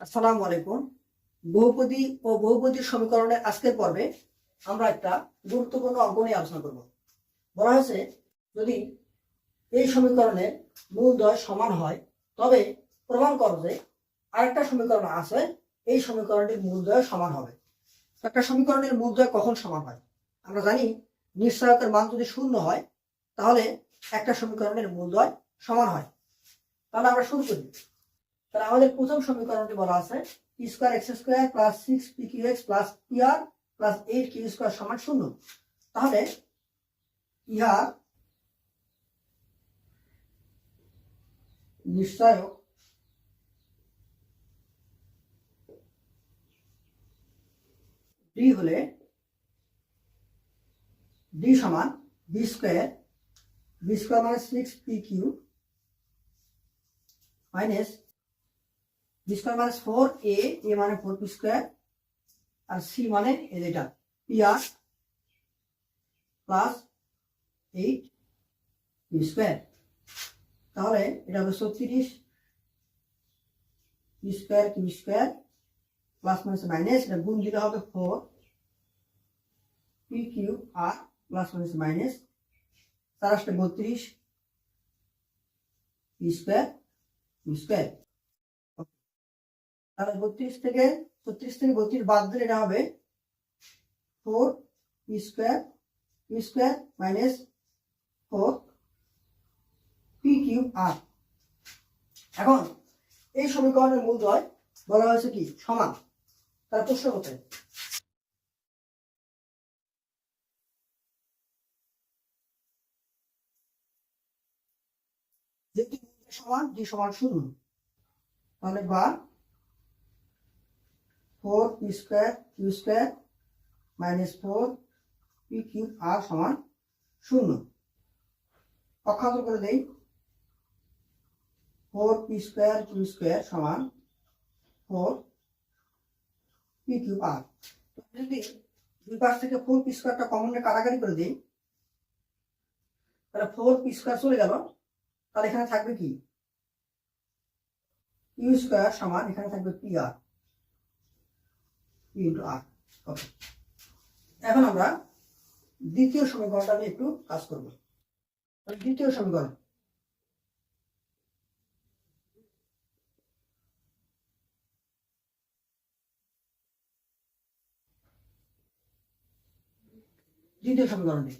আসসালামু আলাইকুম। বহুপদী ও বহুপদী সমীকরণের আজকের পর্বে আমরা একটা গুরুত্বপূর্ণ অঙ্ক নিয়ে আলোচনা করব। বলা হয়েছে, যদি এই সমীকরণের মূলদ্বয় সমান হয়, তবে প্রমাণ করো যে আরেকটা সমীকরণ আছে, এই সমীকরণটির মূলদ্বয় সমান হবে। একটা সমীকরণের মূলদ্বয় কখন সমান হয়? আমরা জানি নিশ্চয়কের মান যদি শূন্য হয়, তাহলে একটা সমীকরণের মূল মূলদ্বয় সমান হয়। তাহলে আমরা শুরু করি। তাহলে আমাদের প্রথম সমীকরণটি বলা আছে square X square plus six P Q X plus P R plus eight Q square সমান শূন্য। তাহলে ইহার নিশ্চয়ক ডি হলে ডি সমান বি স্কোয়ার বি স্কোয়ার মানে six P Q minus B square মানে ফোর এ এ মানে four P square R C মানে এই যেটা P R plus eight P square তাহলে এটা হবে ছত্রিশ P square Q square plus minus minus এটা গুণ দিলে হবে four P Q R plus minus minus চার আসলে বত্রিশ পি স্কোয়ার কিউ স্কোয়ার তাহলে বত্রিশ থেকে ছত্রিশ থেকে বত্রিশ বাদ দিলে এটা হবে four square square minus four P Q R এখন এই সমীকরণের মূলদয় বলা হয়েছে কি? সমান। তার প্রশ্ন হতে সমান ডি সমান শূন্য। তাহলে বা four P square, Q square minus four, P Q R সমান শূন্য। অক্ষান্তর করে দেই। Four P square, Q square সমান ফোর পি কিউ আর। যদি দুই পাশ থেকে ফোর পি স্কোয়ারটা কমনে কাটাকাটি করে দিই, তাহলে ফোর পি স্কোয়ার চলে গেল। তাহলে এখানে থাকবে কি? ইউ স্কোয়ার সমান এখানে থাকবে পি আর। ইন্টু আর এখন আমরা দ্বিতীয় সমীকরণটা নিয়ে একটু কাজ করব। দ্বিতীয় সমীকরণ। দ্বিতীয় সমীকরণটি।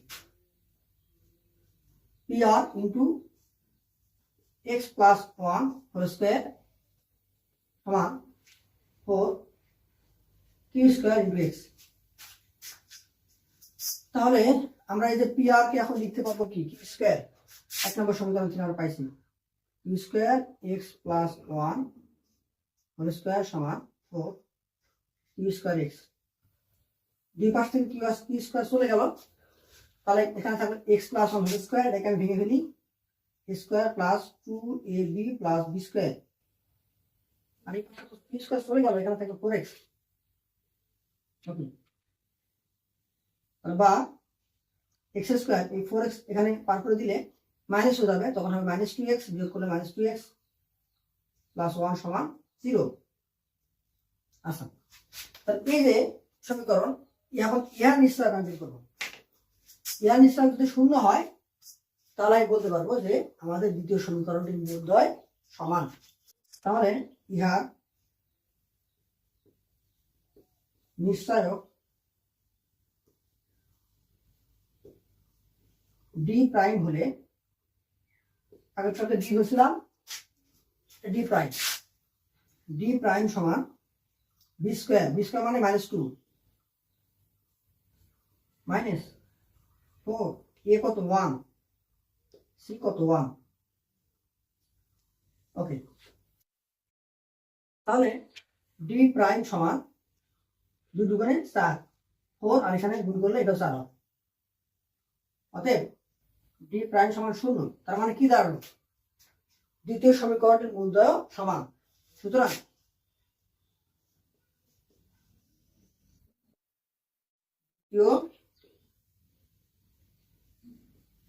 P R into X plus one whole square সমান four Q square into X তাহলে আমরা এই যে পি আর কে এখন লিখতে পারব কি? কিউ স্কোয়ার এক নম্বর সমীকরণ থেকে আমরা পাইছি। Q square X plus one whole square সমান ফোর কিউ স্কোয়ার এক্স দুই পাশ থেকে কিউ কিউ স্কোয়ার চলে গেল। তাহলে এখানে থাকবে X plus one whole square এটাকে আমি ভেঙে ফেলি। Square plus two A B plus B square আর এই বি স্কোয়ার চলে গেল, এখানে থাকবে ফোর এক্স বা এক্স স্কোয়ার এই ফোর এক্স এখানে পার করে দিলে মাইনাস হয়ে যাবে, তখন হবে মাইনাস টু এক্স বিয়োগ করলে minus two X plus one সমান জিরো আচ্ছা। তাহলে এই যে সমীকরণ এখন ইহার নিশ্চয় আমি বের করব। ইহার নিশ্চয় যদি শূন্য হয়, তাহলে আমি বলতে পারব যে আমাদের দ্বিতীয় সমীকরণটির মূলদ্বয় সমান। তাহলে ইহার নিশ্চয়ক ডি প্রাইম হলে আগের সাথে ডি হয়েছিলাম ডি প্রাইম ডি প্রাইম সমান বি স্কোয়ার বি স্কোয়ার মানে minus two minus four A কত ওয়ান সি কত ওয়ান ওকে তাহলে ডি প্রাইম সমান দুই দুগুণে চার। ফোর আর এখানে গুণ করলে এটা চার হবে অতএব ডি প্রাইম সমান শূন্য, তার মানে কি দাঁড়াল? দ্বিতীয় সমীকরণটির মূলদয় সমান। সুতরাং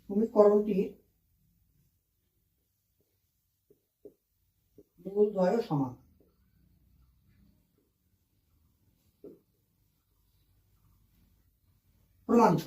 সমীকরণটির মূলদয় সমান। 올라가는